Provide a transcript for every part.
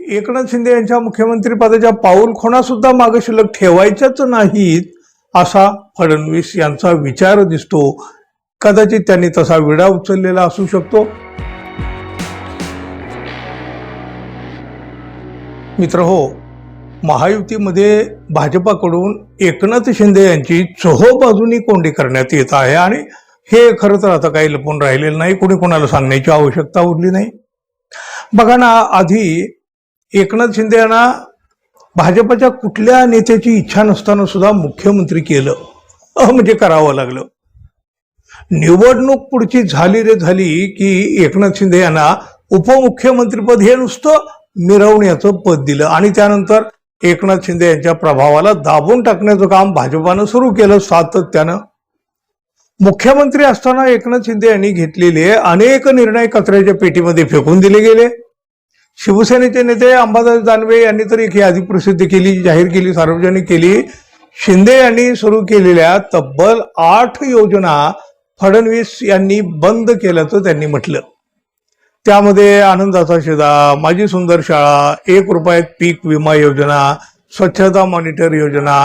एकनाथ शिंदे यांच्या मुख्यमंत्रीपदाच्या पाऊल सुद्धा मागे शिल्लक ठेवायच्याच नाहीत असा फडणवीस यांचा विचार दिसतो. कदाचित त्यांनी तसा विडा उचललेला असू शकतो. मित्र हो महायुतीमध्ये भाजपाकडून एकनाथ शिंदे यांची चोहोबाजूनी कोंडी करण्यात येत आहे आणि हे खरं तर आता काही लपून राहिलेलं नाही. कोणी कोणाला सांगण्याची आवश्यकता उरली नाही. बघा ना आधी एकनाथ शिंदे यांना भाजपच्या कुठल्या नेत्याची इच्छा नसताना सुद्धा मुख्यमंत्री केलं. म्हणजे करावं लागलं. निवडणूक पुढची झाली रे झाली की एकनाथ शिंदे यांना उपमुख्यमंत्रीपद हे नुसतं मिरवण्याचं पद दिलं. आणि त्यानंतर एकनाथ शिंदे यांच्या प्रभावाला दाबून टाकण्याचं काम भाजपानं सुरू केलं सातत्यानं. मुख्यमंत्री असताना एकनाथ शिंदे यांनी घेतलेले अनेक निर्णय कचऱ्याच्या पेटीमध्ये फेकून दिले गेले. शिवसेनेचे नेते अंबादास दानवे यांनी तर एक यादी प्रसिद्ध केली जाहीर केली सार्वजनिक केली. शिंदे यांनी सुरू केलेल्या तब्बल आठ योजना फडणवीस यांनी बंद केल्याचं त्यांनी म्हटलं. त्यामध्ये आनंदाचा शिदा माझी सुंदर शाळा एक रुपयात पीक विमा योजना स्वच्छता मॉनिटर योजना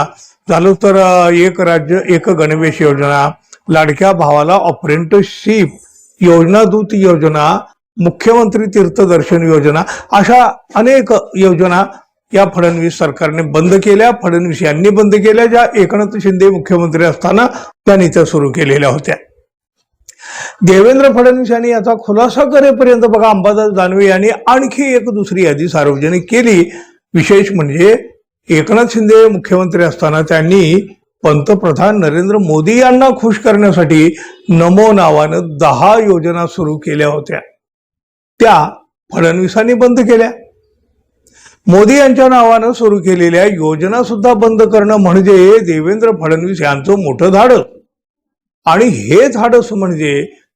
झालं तर एक राज्य एक गणवेश योजना लाडक्या भावाला ऑपरेंटरशिप योजना दूत योजना मुख्यमंत्री तीर्थदर्शन योजना अशा अनेक योजना या फडणवीस सरकारने बंद केल्या. फडणवीस यांनी बंद केल्या ज्या एकनाथ शिंदे मुख्यमंत्री असताना त्यांनी त्या सुरू केलेल्या होत्या. देवेंद्र फडणवीस यांनी याचा खुलासा करेपर्यंत बघा अंबादास दानवे यांनी आणखी एक दुसरी यादी सार्वजनिक केली. विशेष म्हणजे एकनाथ शिंदे मुख्यमंत्री असताना त्यांनी पंतप्रधान नरेंद्र मोदी यांना खुश करण्यासाठी नमो नावानं दहा योजना सुरू केल्या होत्या. त्या फडणवीसांनी बंद केल्या. मोदी यांच्या नावानं सुरू केलेल्या योजना सुद्धा बंद करणं म्हणजे देवेंद्र फडणवीस यांचं मोठं धाडस आणि हे धाडस म्हणजे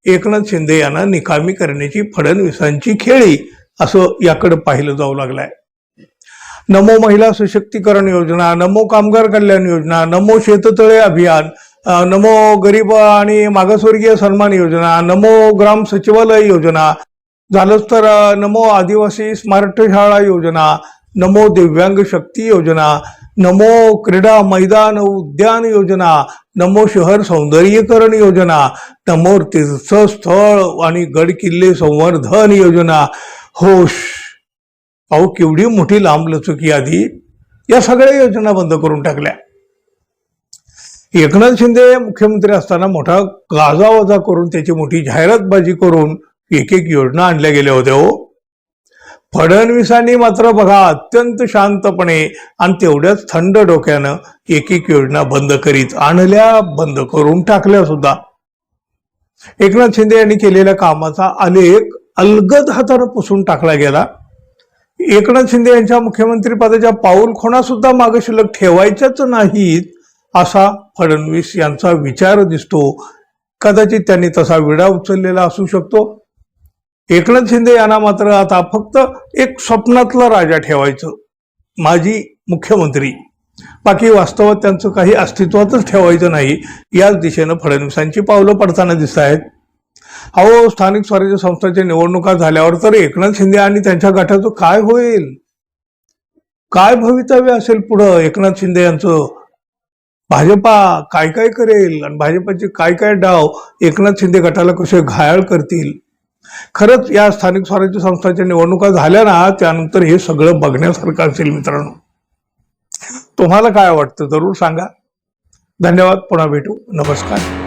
एकनाथ शिंदे यांना निकामी करण्याची फडणवीसांची खेळी असं याकडे पाहिलं जाऊ लागलंय. नमो महिला सशक्तीकरण योजना नमो कामगार कल्याण योजना नमो शेततळे अभियान नमो गरीब आणि मागासवर्गीय सन्मान योजना नमो ग्राम सचिवालय योजना झालंच तर नमो आदिवासी स्मार्ट शाळा योजना नमो दिव्यांग शक्ती योजना नमो क्रीडा मैदान उद्यान योजना नमो शहर सौंदर्यीकरण योजना नमो तीर्थस्थळ आणि गड किल्ले संवर्धन योजना. होश! अहो केवढी मोठी लांब यादी. या सगळ्या योजना बंद करून टाकल्या. एकनाथ शिंदे मुख्यमंत्री असताना मोठा गाजावाजा करून त्याची मोठी जाहिरातबाजी करून एक एक योजना आणल्या गेल्या होत्या हो. फडणवीसांनी मात्र बघा अत्यंत शांतपणे आणि तेवढ्याच थंड डोक्यानं एक एक योजना बंद करीत आणल्या बंद करून टाकल्या सुद्धा. एकनाथ शिंदे यांनी केलेल्या कामाचा आलेख अलगद हातानं पुसून टाकला गेला. एकनाथ शिंदे यांच्या मुख्यमंत्री पदाच्या पाऊल खोणा सुद्धा मागे शिल्लक ठेवायच्याच नाहीत असा फडणवीस यांचा विचार दिसतो. कदाचित त्यांनी तसा विडा उचललेला असू शकतो. एकनाथ शिंदे यांना मात्र आता फक्त एक स्वप्नातला राजा ठेवायचं माजी मुख्यमंत्री. बाकी वास्तवात त्यांचं काही अस्तित्वातच ठेवायचं नाही याच दिशेनं फडणवीसांची पावलं पडताना दिसत आहेत. अहो स्थानिक स्वराज्य संस्थांच्या निवडणुका झाल्यावर तर एकनाथ शिंदे आणि त्यांच्या गटाचं काय होईल? काय भवितव्य असेल पुढं एकनाथ शिंदे यांचं? भाजपा काय काय करेल? आणि भाजपाचे काय काय डाव एकनाथ शिंदे गटाला कसे घायाळ करतील? खरंच या स्थानिक स्वराज्य संस्थांच्या निवडणुका झाल्या ना त्यानंतर हे सगळं बघण्यासारखं असेल मित्रांनो. तुम्हाला काय वाटतं? जरूर सांगा. धन्यवाद. पुन्हा भेटू. नमस्कार.